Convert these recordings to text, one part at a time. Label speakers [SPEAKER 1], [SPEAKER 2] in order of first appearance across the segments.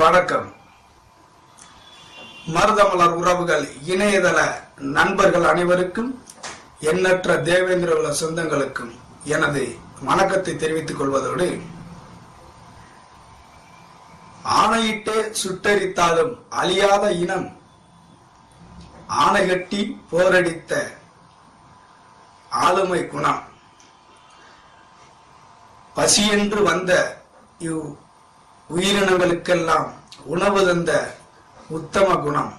[SPEAKER 1] வணக்கம். மருதமலர் உறவுகள் இணையதள நண்பர்கள் அனைவருக்கும் எண்ணற்ற தேவேந்திர உள்ள சொந்தங்களுக்கும் எனது வணக்கத்தை தெரிவித்துக் கொள்வதோடு ஆணையிட்டு சுட்டரித்தாலும் அழியாத இனம் ஆணைகட்டி போரடித்த ஆளுமை குணம். பசியென்று வந்த இவ் உயிரினங்களுக்கெல்லாம் உணவு தந்த உத்தம குணம்.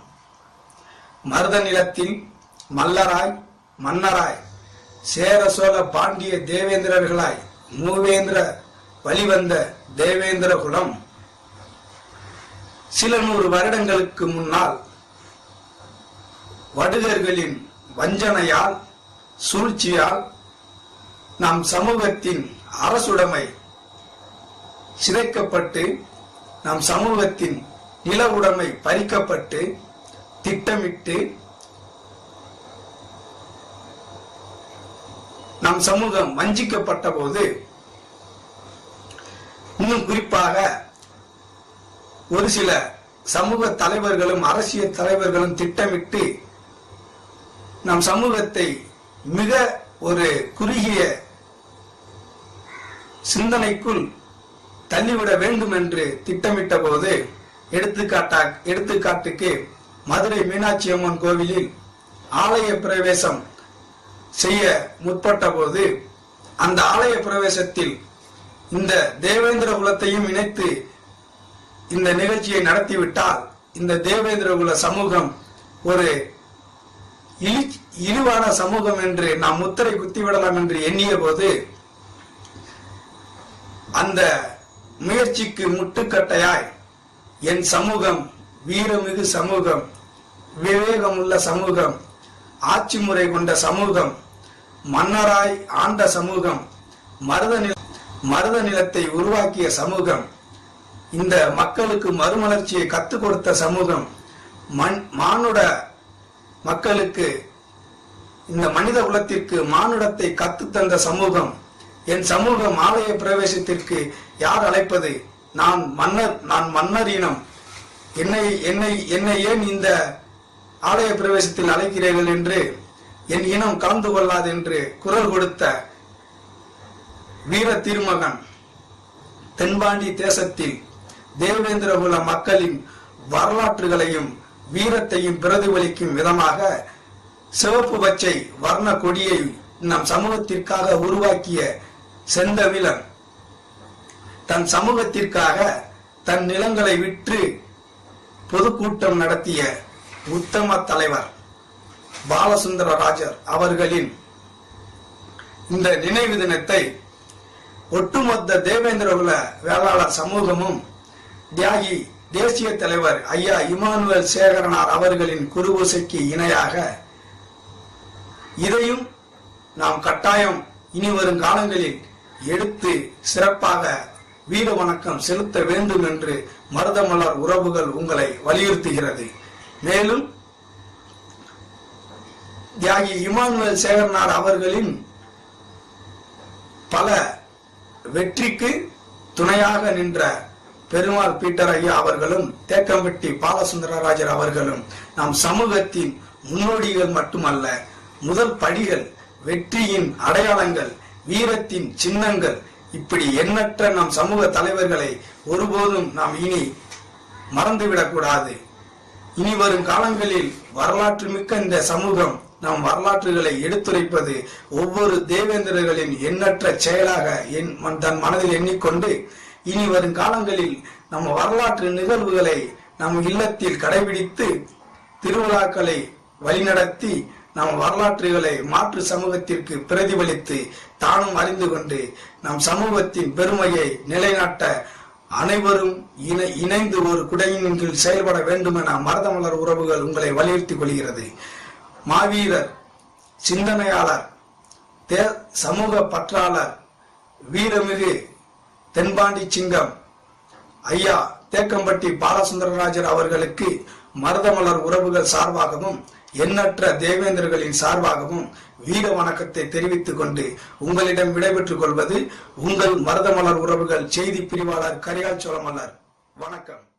[SPEAKER 1] மருத நிலத்தில் மல்லராய் மன்னராய் சேர சோழ பாண்டிய தேவேந்திரர்களாய் மூவேந்திர வழிவந்த தேவேந்திர குலம். சில நூறு வருடங்களுக்கு முன்னால் வடுகர்களின் வஞ்சனையால் சூழ்ச்சியால் நம் சமூகத்தின் அரசுடைமை சிதைக்கப்பட்டு நம் சமூகத்தின் நில உடைமை பறிக்கப்பட்டு திட்டமிட்டு நம் சமூகம் வஞ்சிக்கப்பட்ட போது இன்னும் குறிப்பாக ஒரு சில சமூக தலைவர்களும் அரசியல் தலைவர்களும் திட்டமிட்டு நம் சமூகத்தை மிக ஒரு குறுகிய சிந்தனைக்குள் தள்ளிவிட வேண்டும் என்று திட்டமிட்ட போது எடுத்துக்காட்டா எடுத்துக்காட்டுக்கு மதுரை மீனாட்சி அம்மன் கோவிலில் ஆலய பிரவேசம் செய்ய முற்பட்ட போது அந்த ஆலய பிரவேசத்தில் இந்த தேவேந்திர குலத்தையும் இணைத்து இந்த நிகழ்ச்சியை நடத்திவிட்டால் இந்த தேவேந்திர குல சமூகம் ஒரு இழி- இழிவான சமூகம் என்று நாம் முத்திரை குத்திவிடலாம் என்று எண்ணிய போது அந்த முயற்சிக்கு முட்டுக்கட்டையாய். என் சமூகம் வீரமிகு சமூகம் விவேகமுள்ள சமூகம் ஆட்சி முறை கொண்ட சமூகம் மன்னராய் ஆண்ட சமூகம் மருத நில மருத நிலத்தை உருவாக்கிய சமூகம் இந்த மக்களுக்கு மறுமலர்ச்சியை கற்றுக் கொடுத்த சமூகம் மண் மானுட மக்களுக்கு இந்த மனித குலத்திற்கு மானுடத்தை கத்து தந்த சமூகம் என் சமூகம் ஆலய பிரவேசத்திற்கு யார் அழைப்பது? நான் மன்னர் நான் மன்னர் இனம். என்னை என்னை என்னை ஏன் இந்த ஆலய பிரவேசத்தில் அழைக்கிறீர்கள் என்று என் இனம் கலந்து கொள்ளாது என்று குரல் கொடுத்த வீர திருமகன் தென்பாண்டி தேசத்தில் தேவேந்திரகுல மக்களின் வரலாற்றுகளையும் வீரத்தையும் பிரதிபலிக்கும் விதமாக சிவப்பு பச்சை வர்ண கொடியை நம் சமூகத்திற்காக உருவாக்கிய செந்தமிழன் தன் சமூகத்திற்காக தன் நிலங்களை விற்று பொதுக்கூட்டம் நடத்திய உத்தம தலைவர் பாலசுந்தர ராஜர் அவர்களின் இந்த நினைவு தினத்தை ஒட்டுமொத்த தேவேந்திரகுல வேளாளர் சமூகமும் தியாகி தேசிய தலைவர் ஐயா இமானுவேல் சேகரனார் அவர்களின் குருபூசைக்கு இணையாக இதையும் நாம் கட்டாயம் இனி வரும் காலங்களில் எடுத்து சிறப்பாக வீர வணக்கம் செலுத்த வேண்டும் என்று மருதமலர் உறவுகள் உங்களை வலியுறுத்துகிறது. மேலும் தியாகி இமானுவேல் சேகரனார் அவர்களின் பல வெற்றிக்கு துணையாக நின்ற பெருமாள் பீட்டர் ஐயா அவர்களும் தேக்கம்பட்டி பாலசுந்தரராஜர் அவர்களும் நம் சமூகத்தின் முன்னோடிகள் மட்டுமல்ல முதல் படிகள் வெற்றியின் அடையாளங்கள் வீரத்தின் சின்னங்கள். இப்படி எண்ணற்ற நம் சமூக தலைவர்களை ஒருபோதும் நாம் இனி மறந்துவிடக்கூடாது. இனி வரும் காலங்களில் வரலாற்று மிக்க இந்த சமூகம் நம் வரலாற்றுகளை எடுத்துரைப்பது ஒவ்வொரு தேவேந்திரர்களின் எண்ணற்ற செயலாக என் தன் மனதில் எண்ணிக்கொண்டு இனி வரும் காலங்களில் நம்ம வரலாற்று நிகழ்வுகளை நம் இல்லத்தில் கடைபிடித்து திருவிழாக்களை வழிநடத்தி நம் வரலாற்றுகளை மாற்று சமூகத்திற்கு பிரதிபலித்து தானும் அறிந்து கொண்டு நம் சமூகத்தின் பெருமையை நிலைநாட்ட அனைவரும் இணை இணைந்து ஒரு குடையின் கீழ் செயல்பட வேண்டும் என மருதமலர் உறவுகள் உங்களை வலியுறுத்திக் கொள்கிறது. மாவீரர் சிந்தனையாளர் தே சமூக பற்றாளர் வீரமிகு தென்பாண்டி சிங்கம் ஐயா தேக்கம்பட்டி பாலசுந்தரராஜர் அவர்களுக்கு மருதமலர் உறவுகள் சார்பாகவும் எண்ணற்ற தேவேந்திரர்களின் சார்பாகவும் வீர வணக்கத்தை தெரிவித்துக் கொண்டு உங்களிடம் விடைபெற்றுக் கொள்வது உங்கள் மருதமலர் உறவுகள் செய்தி பிரிவாளர் கரிகால் சோழமலர் வணக்கம்.